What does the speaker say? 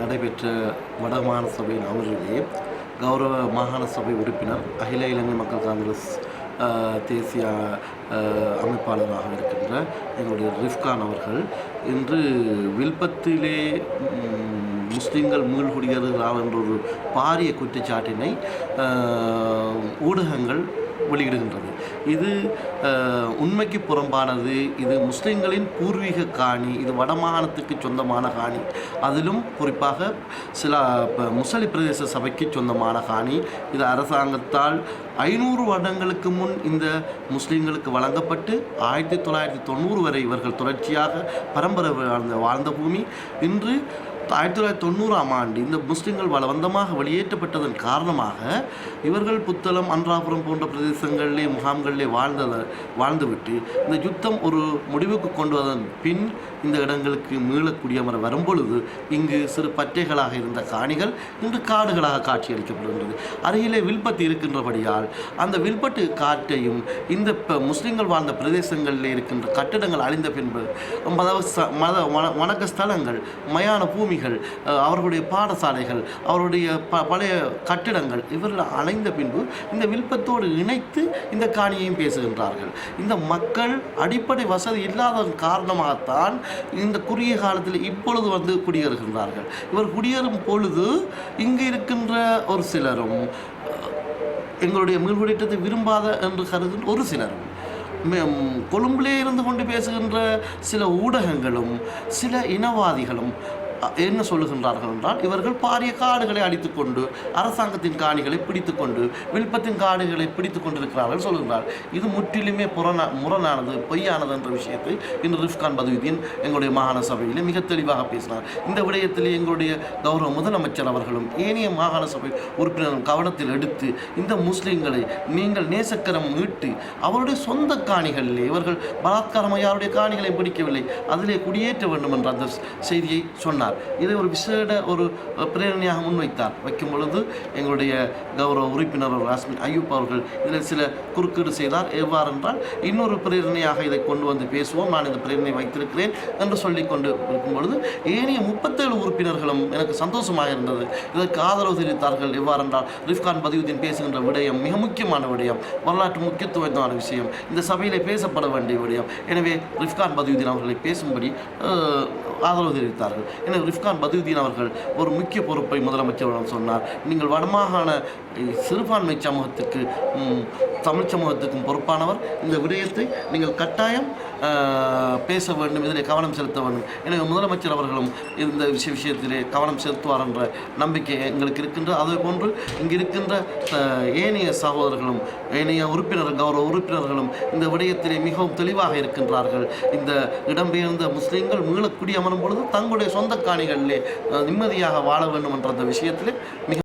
நடைபெற்ற வடமாகாண சபையின் அமர்விலேயே கௌரவ மாகாண சபை உறுப்பினர் அகில இலங்கை மக்கள் காங்கிரஸ் தேசிய அமைப்பாளராக இருக்கின்ற எங்களுடைய ரிஃப்கான் அவர்கள் இன்று வில்பத்திலே முஸ்லீம்கள் மீள்குடியர்கள் மீள்குடியேறுகிறார் என்ற ஒரு பாரிய குற்றச்சாட்டினை ஊடகங்கள் வெளியிடுகின்றது. இது உண்மைக்கு புறம்பானது இது முஸ்லீம்களின் பூர்வீக காணி இது வடமாகாணத்துக்கு சொந்தமான காணி. அதிலும் குறிப்பாக சில முசலி பிரதேச சபைக்கு சொந்தமான காணி. இது அரசாங்கத்தால் ஐநூறு வருடங்களுக்கு முன் இந்த முஸ்லீம்களுக்கு வழங்கப்பட்டு ஆயிரத்தி தொள்ளாயிரத்தி தொண்ணூறு வரை இவர்கள் தொடர்ச்சியாக பரம்பரை வாழ்ந்த வாழ்ந்த பூமி. இன்று ஆயிரத்தி தொள்ளாயிரத்தி தொண்ணூறாம் ஆண்டு இந்த முஸ்லிம்கள் பலவந்தமாக வெளியேற்றப்பட்டதன் காரணமாக இவர்கள் புத்தளம் அன்றாபுரம் போன்ற பிரதேசங்களிலே முகாம்களிலே வாழ்ந்தத வாழ்ந்துவிட்டு இந்த யுத்தம் ஒரு முடிவுக்கு கொண்டு வந்ததன் பின் இந்த இடங்களுக்கு மீளக்கூடியவர் வரும்பொழுது இங்கு சிறு பற்றைகளாக இருந்த காணிகள் இன்று காடுகளாக காட்சியளிக்கப்படுகின்றது. அருகிலே வில்பத்து இருக்கின்றபடியால் அந்த வில்பட்டு காட்டையும் இந்த ப- முஸ்லிம்கள் வாழ்ந்த பிரதேசங்களில் இருக்கின்ற கட்டிடங்கள் அழிந்த பின்பு மத மத வண- வணக்க ஸ்தலங்கள் மயான பூமிகள் அஹ், அவர்களுடைய பாடசாலைகள் அவருடைய ப பழைய கட்டிடங்கள் இவர்கள் அலைந்த பின்பு இந்த வில்பத்தோடு இணைத்து இந்த காணியையும் பேசுகின்றார்கள். இந்த மக்கள் அடிப்படை வசதி இல்லாததன் காரணமாகத்தான் இந்த குறுகிய காலத்தில் இப்பொழுது வந்து குடியேறுகின்றார்கள். இவர் குடியேறும் பொழுது இங்கு இருக்கின்ற ஒரு சிலரும் எங்களுடைய மீள்குடியேற்றத்தை விரும்பாத என்று கருதுகின்ற ஒரு சிலரும் கொழும்பிலே இருந்து கொண்டு பேசுகின்ற சில ஊடகங்களும் சில இனவாதிகளும் என்ன சொல்லுகின்றார்கள் என்றால் இவர்கள் பாரிய காடுகளை அடித்துக்கொண்டு அரசாங்கத்தின் காணிகளை பிடித்துக்கொண்டு விழுப்பத்தின் காடுகளை பிடித்து கொண்டிருக்கிறார்கள் சொல்லுகிறார் இது முற்றிலுமே புறநா முரணானது பொய்யானது என்ற விஷயத்தை இன்று ரிஃப்கான் பதவிதீன் எங்களுடைய மாகாண சபையில் மிக தெளிவாக பேசினார். இந்த விடயத்தில் எங்களுடைய கௌரவ முதலமைச்சர் அவர்களும் ஏனைய மாகாண சபை உறுப்பினரும் கவனத்தில் எடுத்து இந்த முஸ்லீம்களை நீங்கள் நேசக்கரம் மீட்டு அவருடைய சொந்த காணிகளிலே இவர்கள் பலாத்காரமாக யாருடைய காணிகளை பிடிக்கவில்லை அதிலே குடியேற்ற வேண்டும் என்ற அந்த செய்தியை சொன்னார். இதை ஒரு விசேட ஒரு பிரேரணையாக முன்வைத்தார். வைக்கும் பொழுது எங்களுடைய கௌரவ உறுப்பினர் ராஸ்மின் ஐயூப் அவர்கள் இதில் சில குறுக்கீடு செய்தார். எவ்வாறு என்றால் இன்னொரு பிரேரணையாக இதை கொண்டு வந்து பேசுவோம். நான் இந்த பிரேரணை வைத்திருக்கிறேன் என்று சொல்லிக் கொண்டு இருக்கும் பொழுது ஏனைய முப்பத்தேழு உறுப்பினர்களும் எனக்கு சந்தோஷமாக இருந்தது. இதற்கு ஆதரவு தெரிவித்தார்கள். எவ்வாறு என்றால் ரிஃப்கான் பதிவுதீன் பேசுகின்ற விடயம் மிக முக்கியமான விடயம். வரலாற்று முக்கியத்துவமான விஷயம். இந்த சபையிலே பேசப்பட வேண்டிய விடயம். எனவே ரிஃப்கான் பதிவுதீன் அவர்களை பேசும்படி ஆதரவு தெரிவித்தார்கள். எனவே ரிஃப்கான் பதிவுதீன் அவர்கள் ஒரு முக்கிய பொறுப்பை முதலமைச்சரிடம் சொன்னார். நீங்கள் வடமாகாண சிறுபான்மை சமூகத்துக்கு தமிழ் சமூகத்துக்கும் பொறுப்பானவர். இந்த விடயத்தை நீங்கள் கட்டாயம் பேச வேண்டும் இதிலே கவனம் செலுத்த வேண்டும். எனவே முதலமைச்சர் அவர்களும் இந்த விஷய விஷயத்திலே கவனம் செலுத்துவார் என்ற நம்பிக்கை எங்களுக்கு இருக்கின்ற அதே போன்று இங்கு இருக்கின்ற ஏனைய சகோதரர்களும் ஏனைய உறுப்பினர் கௌரவ உறுப்பினர்களும் இந்த விடயத்திலே மிகவும் தெளிவாக இருக்கின்றார்கள். இந்த இடம்பெயர்ந்த முஸ்லீம்கள் மீள குடியமரும் பொழுது தங்களுடைய சொந்த காணிகளிலே நிம்மதியாக வாழ வேண்டும் என்ற அந்த விஷயத்திலே மிக